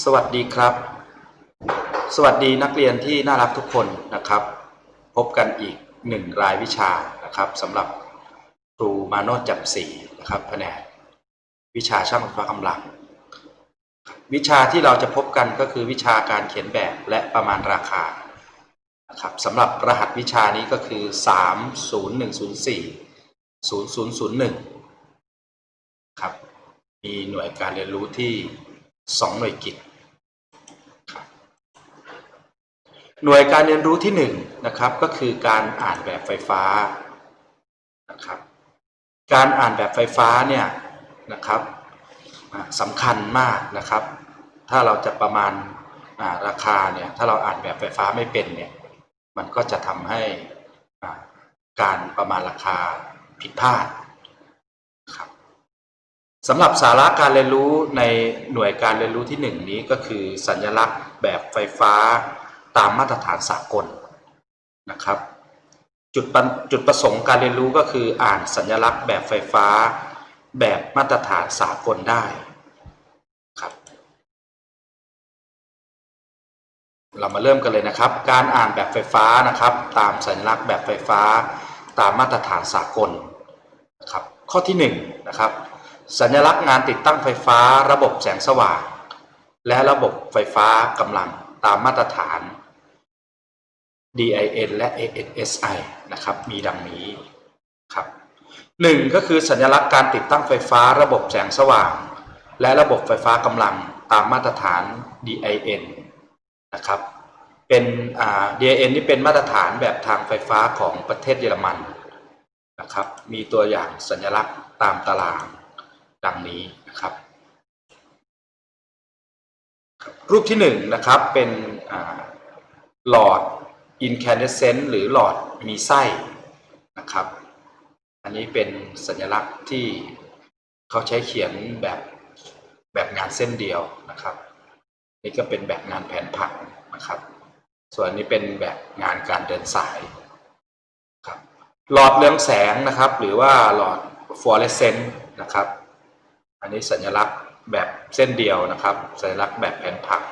สวัสดีครับ สวัสดีนักเรียนที่น่ารักทุกคนนะครับ พบกันอีกหนึ่งรายวิชานะครับสำหรับครูมาโนจับสีนะครับแผนกวิชาช่างไฟฟ้ากำลัง วิชาที่เราจะพบกันก็คือวิชาการเขียนแบบและประมาณราคานะครับสำหรับรหัสวิชานี้ก็คือ 30104 0001 ครับ มีหน่วยการเรียนรู้ที่ 2หน่วยกิจ หน่วยการเรียนรู้ที่1นะครับก็คือการอ่านแบบไฟฟ้านะครับการอ่านแบบไฟฟ้าเนี่ยนะครับสำคัญมากนะครับ ถ้าเราจะประมาณาราคาเนี่ยถ้าเราอ่านแบบไฟฟ้าไม่เป็นเนี่ยมันก็จะทำให้การประมาณราคาผิดพลาดครับ สำหรับสาระการเรียนรู้ในหน่วยการเรียนรู้ที่หนึ่งนี้ก็คือสัญลักษณ์แบบไฟฟ้าตามมาตรฐานสากลนะครับจุดจุดประสงค์การเรียนรู้ก็คืออ่านสัญลักษณ์แบบไฟฟ้าแบบมาตรฐานสากลได้ครับเรามาเริ่มกันเลยนะครับ การอ่านแบบไฟฟ้านะครับ ตามสัญลักษณ์แบบไฟฟ้าตามมาตรฐานสากลนะครับข้อที่หนึ่งนะครับ สัญลักษณ์งานติดตั้งไฟฟ้า ระบบแสงสว่าง และระบบไฟฟ้ากำลังตามมาตรฐาน DIN และ ANSI นะครับ มีดังนี้ครับหนึ่งก็คือสัญลักษณ์การติดตั้งไฟฟ้า ระบบแสงสว่าง และระบบไฟฟ้ากำลังตามมาตรฐาน DIN นะครับเป็น DIN นี่เป็นมาตรฐานแบบทางไฟฟ้าของประเทศเยอรมันนะครับ มีตัวอย่างสัญลักษณ์ตามตาราง ดังนี้นะครับ รูปที่หนึ่งนะครับเป็นหลอด incandescent หรือหลอดมีไส้นะครับ อันนี้เป็นสัญลักษณ์ที่เขาใช้เขียนแบบแบบงานเส้นเดียวนะครับ นี่ก็เป็นแบบงานแผนผังนะครับ ส่วนนนี้เป็นแบบงานการเดินสายครับหลอดเรืองแสงนะครับ หรือว่าหลอดฟลูออเรสเซนต์นะครับ อันนี้สัญลักษณ์แบบเส้นเดียวนะครับ สัญลักษณ์แบบแผนผัง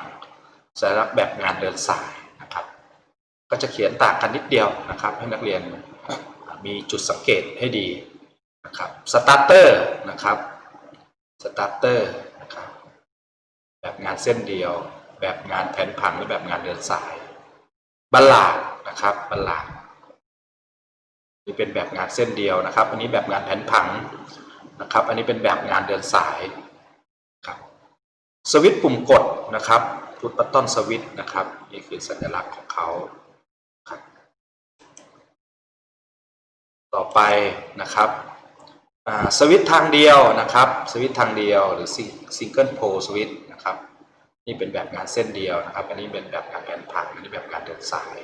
สัญลักษณ์แบบงานเดินสายนะครับ ก็จะเขียนต่างกันนิดเดียวนะครับ ให้นักเรียนมีจุดสังเกตให้ดีนะครับสตาร์เตอร์นะครับสตาร์เตอร์นะครับแบบงานเส้นเดียว แบบงานแผนผังและแบบงานเดินสายบัลลาดนะครับบัลลาดนี่เป็นแบบงานเส้นเดียวนะครับ อันนี้แบบงานแผนผัง นะครับ อันนี้เป็นแบบงานเดินสายครับสวิตปุ่มกดนะครับพุทบัตตอนสวิตนะครับ นี่คือสัญลักษณ์ของเขาครับต่อไปนะครับสวิตทางเดียวนะครับ สวิตทางเดียวหรือซิงเกิลโพลสวิตนะครับ นี่เป็นแบบงานเส้นเดียวนะครับ อันนี้เป็นแบบงานแผนผังอันนี้แบบงานเดินสาย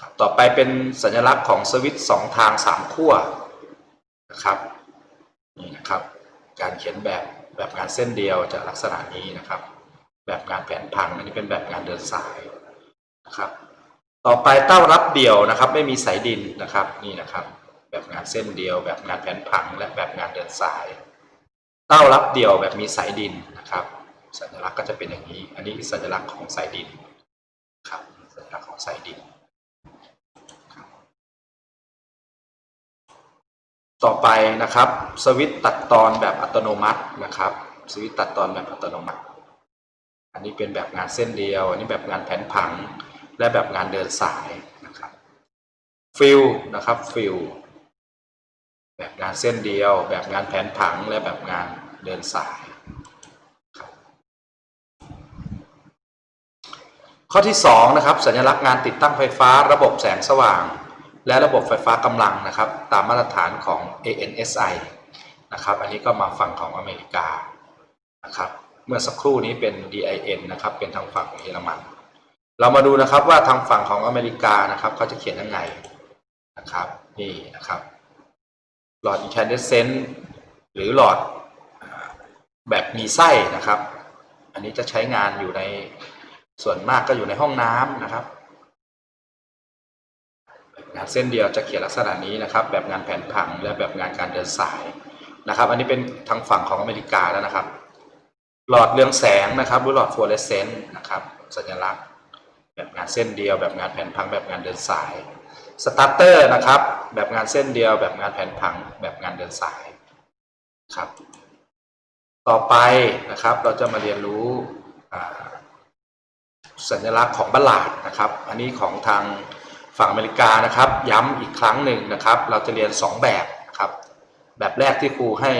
ครับต่อไปเป็นสัญลักษณ์ของสวิตช์สองทางสามขั้วนะครับ นี่นะครับ การเขียนแบบแบบงานเส้นเดียวจะลักษณะนี้นะครับ แบบงานแผนผังอันนี้เป็นแบบงานเดินสายนะครับ ต่อไปเต้ารับเดี่ยวนะครับ ไม่มีสายดินนะครับนี่นะครับ แบบงานเส้นเดียว แบบงานแผนผังและแบบงานเดินสาย เต้ารับเดี่ยวแบบมีสายดินนะครับ สัญลักษณ์ก็จะเป็นอย่างนี้ อันนี้สัญลักษณ์ของสายดินครับสัญลักษณ์ของสายดิน ต่อไปนะครับ สวิตตัดตอนแบบอัตโนมัตินะครับ สวิตตัดตอนแบบอัตโนมัติ อันนี้เป็นแบบงานเส้นเดียว อันนี้แบบงานแผนผัง และแบบงานเดินสายนะครับฟิลนะครับฟิลแบบงานเส้นเดียว แบบงานแผนผังและแบบงานเดินสายข้อที่2นะครับสัญลักษณ์งานติดตั้งไฟฟ้าระบบแสงสว่าง และระบบไฟฟ้ากำลังนะครับ ตามมาตรฐานของ ANSI นะครับ อันนี้ก็มาฝั่งของอเมริกานะครับ เมื่อสักครู่นี้เป็น DIN นะครับ เป็นทางฝั่งของเยอรมัน เรามาดูนะครับว่าทางฝั่งของอเมริกานะครับเขาจะเขียนยังไงนะครับ นี่นะครับ หลอด incandescent หรือหลอดแบบมีไส้นะครับ อันนี้จะใช้งานอยู่ในส่วนมากก็อยู่ในห้องน้ำนะครับ งานเส้นเดียวจะเขียนลักษณะนี้นะครับแบบงานแผนผังและแบบงานการเดินสายนะครับ อันนี้เป็นทางฝั่งของอเมริกาแล้วนะครับ หลอดเรืองแสงนะครับหรือหลอดฟลูออเรสเซนต์นะครับสัญลักษณ์ แบบงานเส้นเดียวแบบงานแผ่นพังแบบงานเดินสายสตาร์เตอร์นะครับแบบงานเส้นเดียวแบบงานแผ่นพังแบบงานเดินสายครับต่อไปนะครับเราจะมาเรียนรู้สัญลักษณ์ของบัลลาดนะครับ อันนี้ของทาง ฝั่งอเมริกานะครับ ย้ำอีกครั้งหนึ่งนะครับ เราจะเรียน 2 แบบนะครับ แบบแรกที่ครูให้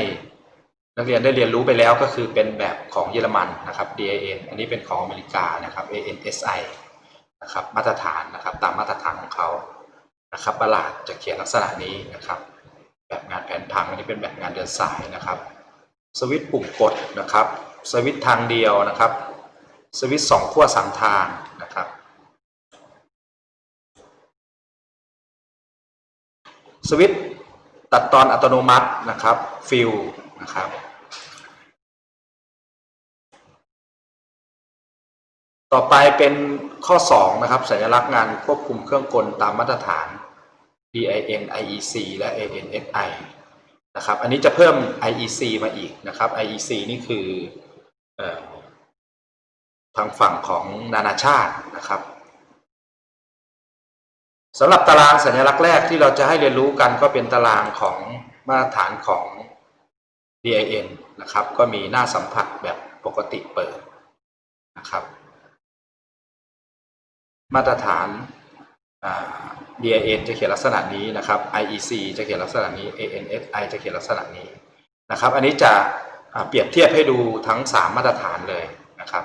นักเรียนได้เรียนรู้ไปแล้วก็คือเป็นแบบของเยอรมันนะครับ DAN อันนี้เป็นของอเมริกานะครับ ANSI นะครับมาตรฐานนะครับตามมาตรฐานของเขานะครับบัลลาดจะเขียนลักษณะนี้นะครับ แบบงานแผนพังอันนี้เป็นแบบงานเดินสายนะครับ สวิตช์ปุ่มกดนะครับ สวิตช์ทางเดียวนะครับ สวิตช์สองขั้วสามทางนะครับ สวิตช์ตัดตอนอัตโนมัตินะครับฟิลนะครับ ต่อไปเป็นข้อ 2 นะครับ สัญลักษณ์งานควบคุมเครื่องกลตามมาตรฐาน DIN IEC และ ANSI นะครับ อันนี้จะเพิ่ม IEC มาอีกนะครับ IEC นี่คือออทางฝั่งของนานาชาตินะครับ สำหรับตารางสัญลักษณ์แรกที่เราจะให้เรียนรู้กันก็เป็นตารางของมาตรฐานของ DIN นะครับ ก็มีหน้าสัมผัสแบบปกติเปิดนะครับ มาตรฐานา DIN จะเขียนลักษณะนี้นะครับ IEC จะเขียนลักษณะนี้ ANSI จะเขียนลักษณะนี้นะครับ อันนี้จะเปรียบเทียบให้ดูทั้ง 3 มาตรฐานเลยนะครับ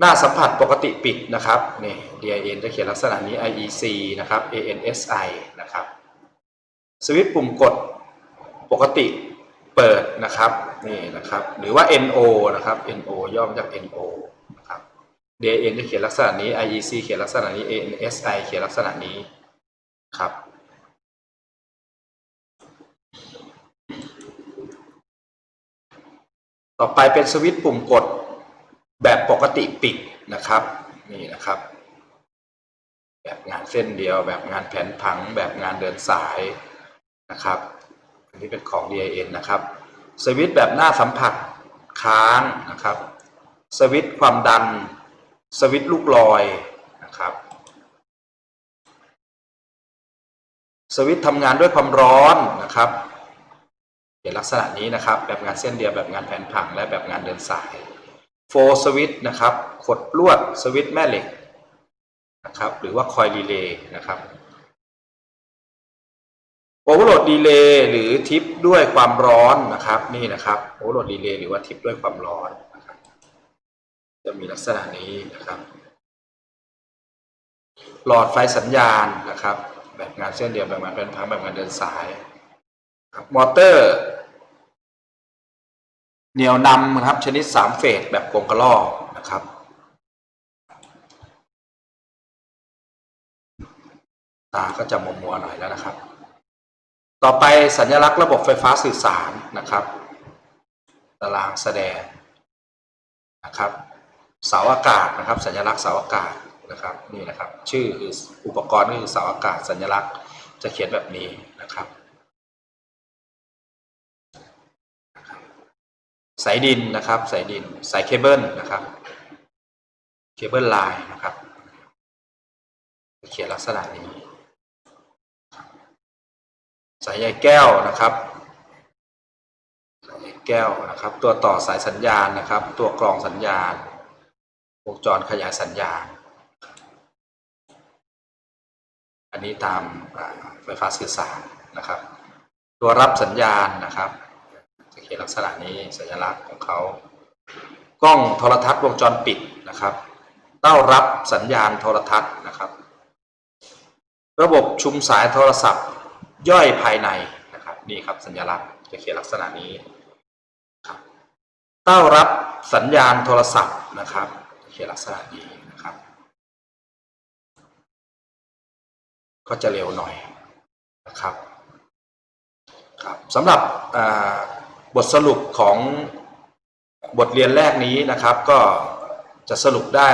หน้าสัมผัสปกติปิดนะครับนี่ DIN จะเขียนลักษณะนี้ IEC นะครับ ANSI นะครับสวิตช์ปุ่มกดปกติเปิดนะครับนี่นะครับ หรือว่า NO นะครับ NO ย่อมาจาก NO นะครับ DIN จะเขียนลักษณะนี้ IEC เขียนลักษณะนี้ ANSI เขียนลักษณะนี้ครับต่อไปเป็นสวิตช์ปุ่มกด แบบปกติปิดนะครับ นี่นะครับ แบบงานเส้นเดียว แบบงานแผนผัง แบบงานเดินสายนะครับ อันนี้เป็นของ DIN นะครับสวิตช์แบบหน้าสัมผัสค้างนะครับ สวิตช์ความดัน สวิตช์ลูกลอยนะครับ สวิตช์ทำงานด้วยความร้อนนะครับเขียนลักษณะนี้นะครับ แบบงานเส้นเดียวแบบงานแผนผังและแบบงานเดินสาย โฟสวิตนะครับขดลวดสวิตช์แม่เหล็กนะครับหรือว่าคอยรีเลย์นะครับโอเวอร์โหลดดีเลย์หรือทิปด้วยความร้อนนะครับนี่นะครับโอเวอร์โหลดดีเลย์หรือว่าทิปด้วยความร้อนนะครับจะมีลักษณะนี้นะครับหลอดไฟสัญญาณนะครับ แบบงานเส้นเดียวแบบงานเป็นพังแบบงานเดินสายมอเตอร์ เหนี่ยวนำนะครับชนิดสามเฟสแบบกลกระลอกนะครับ ตาก็จะมัวมัวๆหน่อยแล้วนะครับ ต่อไปสัญลักษณ์ระบบไฟฟ้าสื่อสารนะครับตารางแสดงนะครับ เสาอากาศนะครับ สัญลักษณ์เสาอากาศนะครับนี่นะครับ ชื่อคืออุปกรณ์ก็คือเสาอากาศสัญลักษณ์จะเขียนแบบนี้นะครับายดินนะครับสายดินสายเคเบิลนะครับเคเบิลไลน์นะครับเขียนลักษณะนี้ สายใยแก้วนะครับ สายใยแก้วนะครับ ตัวต่อสายสัญญาณนะครับ ตัวกรองสัญญาณ วงจรขยายสัญญาณ อันนี้ตามไฟฟ้าสื่อสารนะครับ ตัวรับสัญญาณนะครับ เขียนลักษณะนี้สัญลักษณ์ของเขา กล้องโทรทัศน์วงจรปิดนะครับเต้ารับสัญญาณโทรทัศน์นะครับ ระบบชุมสายโทรศัพท์ย่อยภายในนะครับนี่ครับสัญลักษณ์จะเขียนลักษณะนี้ครับเต้ารับสัญญาณโทรศัพท์นะครับเขียนลักษณะนี้นะครับ ก็จะเร็วหน่อยนะครับครับสำหรับ บทสรุปของบทเรียนแรกนี้นะครับ ก็จะสรุปได้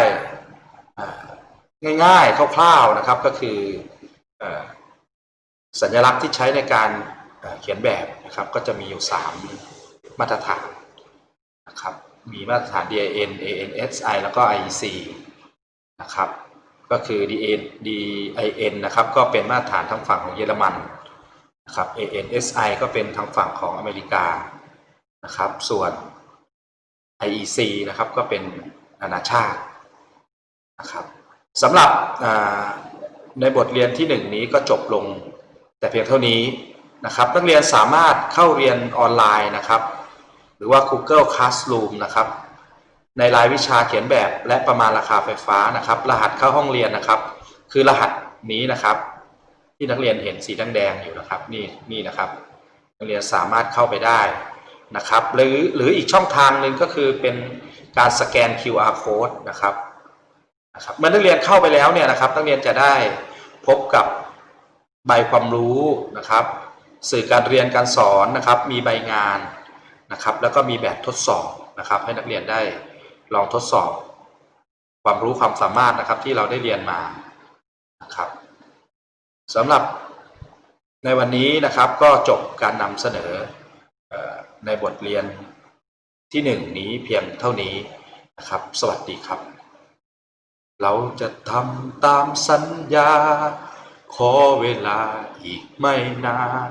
ง่ายๆคร่าวๆนะครับก็คืออสัญลักษณ์ที่ใช้ในการเอ่อเขียนแบบนะครับ ก็จะมีอยู่ 3 มาตรฐานนะครับมีมาตรฐาน DIN ANSI แล้วก็ IEC นะครับ ก็คือ DIN DIN นะครับก็เป็นมาตรฐานทางฝั่งของเยอรมันนะครับ ANSI ก็เป็นทางฝั่งของอเมริกา นะครับ ส่วน IEC นะครับก็เป็นนานาชาตินะครับสำหรับในบทเรียนที่หนึ่งนี้ก็จบลงแต่เพียงเท่านี้นะครับ นักเรียนสามารถเข้าเรียนออนไลน์นะครับ หรือว่า Google Classroom นะครับ ในรายวิชาเขียนแบบและประมาณราคาไฟฟ้านะครับ รหัสเข้าห้องเรียนนะครับ คือรหัสนี้นะครับ ที่นักเรียนเห็นสีแดงๆอยู่นะครับ นี่นี่นะครับ นักเรียนสามารถเข้าไปได้ นะครับหรือหรืออีกช่องทางหนึ่งก็คือเป็นการสแกน QR code นะครับนะครับเมื่อนักเรียนเข้าไปแล้วเนี่ยนะครับนักเรียนจะได้พบกับใบความรู้นะครับ สื่อการเรียนการสอนนะครับ มีใบงานนะครับ แล้วก็มีแบบทดสอบนะครับ ให้นักเรียนได้ลองทดสอบ ความรู้ความสามารถนะครับที่เราได้เรียนมานะครับสำหรับในวันนี้นะครับก็จบการนำเสนอเออ ในบทเรียนที่หนึ่งนี้เพียงเท่านี้นะครับ สวัสดีครับ เราจะทำตามสัญญา ขอเวลาอีกไม่นาน